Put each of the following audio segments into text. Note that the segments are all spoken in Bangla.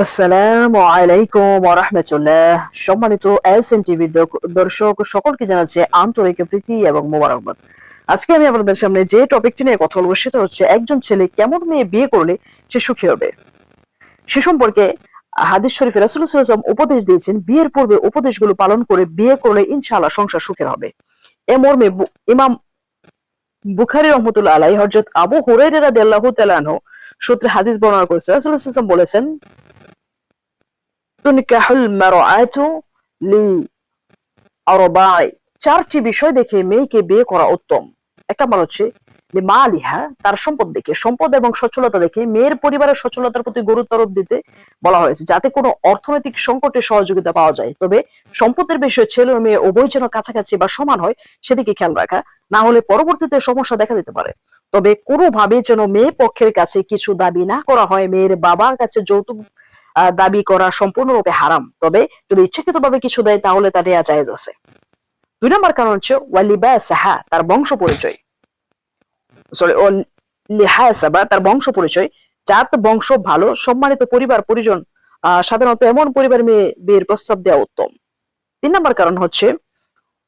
আসসালামু আলাইকুম রহমতুল্লাহ সম্মানিত এস এন টিভির দর্শক, সকলকে জানাচ্ছে আন্তরিক প্রীতি এবং মোবারকবাদ। আজকে আমি আপনাদের সামনে যে টপিকটি নিয়ে কথা বলব, সেটা হচ্ছে একজন ছেলে কেমন মেয়ে বিয়ে করলে সে সুখী হবে? সে সম্পর্কে হাদিস শরীফে রাসুলাম উপদেশ দিয়েছেন, বিয়ের পূর্বে উপদেশগুলো পালন করে বিয়ে করলে ইনশাআল্লাহ সংসার সুখের হবে। এ মর্মে ইমাম বুখারি রহমতুল্লাহ আলাই হজরত আবু হুরাইরা রাদিয়াল্লাহু তাআলা সূত্রে হাদিস বর্ণনা করেছে রাসূলুল্লাহ বলেছেন তুনকাহুল মারআতু লি আরবাই চারটি বিষয় দেখে মেয়েকে বিয়ে করা উত্তম। একটা নম্বর হচ্ছে মা আলিহা তার সম্পদ দেখে, সম্পদ এবং সচ্ছলতা দেখে মেয়ের পরিবারের সচ্ছলতার প্রতি গুরুত্ব আরোপ দিতে বলা হয়েছে, যাতে কোনো অর্থনৈতিক সংকটে সহযোগিতা পাওয়া যায়। তবে সম্পদের বিষয়ে ছেলে মেয়ে উভয় যেন কাছাকাছি বা সমান হয়, সেদিকে খেয়াল রাখা, না হলে পরবর্তীতে সমস্যা দেখা দিতে পারে। তবে কোনোভাবে যেন মেয়ে পক্ষের কাছে কিছু দাবি না করা হয়, মেয়ের বাবার কাছে যৌতুক দাবি করা সম্পূর্ণরূপে হারাম। তবে যদি ইচ্ছাকৃত ভাবে কিছু দেয়, তাহলে তা নেওয়া জায়েজ আছে। দুই নম্বর কারণ হচ্ছে ওয়ালিবা সাহা তার বংশ পরিচয়। সরি ও লিহাসা বা তার বংশ পরিচয়। জাত, বংশ, ভালো, সম্মানিত পরিবার, পরিজন সাধারণত এমন পরিবার মেয়ে বিয়ের প্রস্তাব দেওয়া উত্তম। তিন নম্বর কারণ হচ্ছে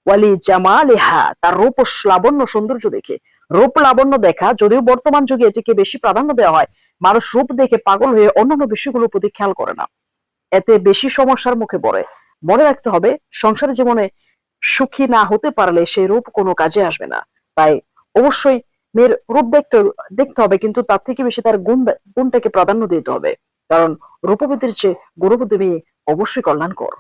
ওয়ালি জামা জামালিহা তার রূপ লাবণ্য সৌন্দর্য দেখে। রূপ লাবণ্য দেখা, যদিও বর্তমান যুগে এটিকে বেশি প্রাধান্য দেওয়া হয়। মানুষ রূপ দেখে পাগল হয়ে অন্যান্য বিষয়গুলোর প্রতি খেয়াল করে না। এতে বেশি সমস্যার মুখে পড়ে। মনে রাখতে হবে, সংসার জীবনে সুখী না হতে পারলে সেই রূপ কোনো কাজে আসবে না। তাই অবশ্যই মেয়ের রূপ দেখতে দেখতে হবে, কিন্তু তার থেকে বেশি তার গুণ, গুণটাকে প্রাধান্য দিতে হবে। কারণ রূপবতীর চেয়ে গুণবতী মেয়ে অবশ্যই কল্যাণকর।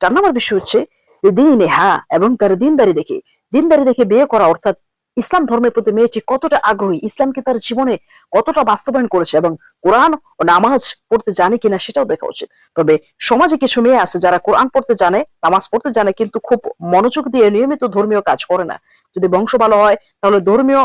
চার নম্বর বিষয় হচ্ছে, দিন হা এবং তার দিনদারি দেখে। দিনদারি দেখে বিয়ে করা অর্থাৎ ইসলাম ধর্মের প্রতি মেয়েটি কতটা আগ্রহী, ইসলামকে তার জীবনে কতটা বাস্তবায়ন করেছে এবং কোরআন ও নামাজ পড়তে জানে কিনা সেটাও দেখা উচিত। তবে সমাজে কিছু মেয়ে আছে যারা কোরআন পড়তে জানে, নামাজ পড়তে জানে, কিন্তু খুব মনোযোগ দিয়ে নিয়মিত ধর্মীয় কাজ করে না। যদি বংশ ভালো হয়, তাহলে ধর্মীয়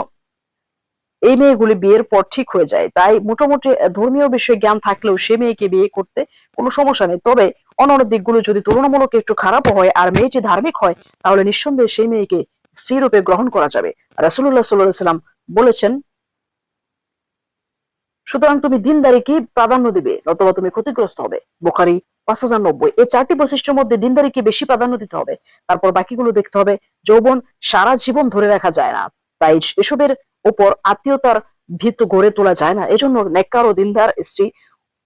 এই মেয়েগুলি বিয়ের পর ঠিক হয়ে যায়। তাই মোটামুটি ধর্মীয় বিষয়ে জ্ঞান থাকলেও সে মেয়েকে বিয়ে করতে কোনো সমস্যা নেই। তবে অন্যান্য দিকগুলো যদি তুলনামূলক একটু খারাপ হয় আর মেয়েটি ধার্মিক হয়, তাহলে নিঃসন্দেহে সেই মেয়েকে স্ত্রী রূপে গ্রহণ করা যাবে। রাসুল্লাহ সাল্লাহ সাল্লাম বলেছেন, সুতরাং তুমি দিনদারিকে প্রাধান্য দিবে নতুবা তুমি ক্ষতিগ্রস্ত হবে? বোখারি পাঁচ হাজার নব্বই। এই চারটি বৈশিষ্ট্যের মধ্যে দিনদারিকে বেশি প্রাধান্য দিতে হবে? তারপর বাকিগুলো দেখতে হবে। যৌবন সারা জীবন ধরে রাখা যায় না। তাই এসবের উপর আত্মীয়তার ভিত্ত গড়ে তোলা যায় না। এজন্য নেককার ও দিনদার স্ত্রী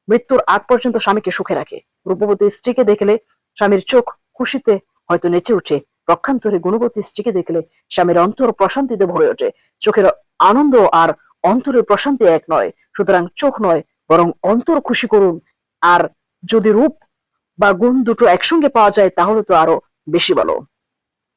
মৃত্যুর আগ পর্যন্ত স্বামীকে সুখে রাখে। রূপবতী স্ত্রীকে দেখলে স্বামীর চোখ খুশিতে হয়তো নেচে উঠে। পক্ষান্তরে গুণবতী স্ত্রীকে দেখলে স্বামীর অন্তর প্রশান্তিতে ভরে ওঠে। চোখের আনন্দ আর অন্তরের প্রশান্তি এক নয়, সুতরাং চোখ নয়, বরং অন্তর খুশি করুন। আর যদি রূপ বা গুণ দুটো একসঙ্গে পাওয়া যায়, তাহলে তো আরও বেশি ভালো।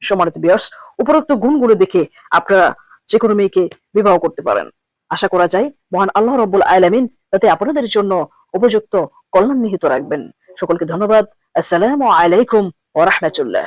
সমানিত বিয়ার্স উপরোক্ত গুণগুলো দেখে আপনারা যে কোনো মেয়েকে বিবাহ করতে পারেন। আশা করা যায়, মহান আল্লাহ রব্বুল আলামিন তাতে আপনাদের জন্য উপযুক্ত কল্যাণ নিহিত রাখবেন। সকলকে ধন্যবাদ। আসসালামু আলাইকুম ওয়া রাহমাতুল্লাহ।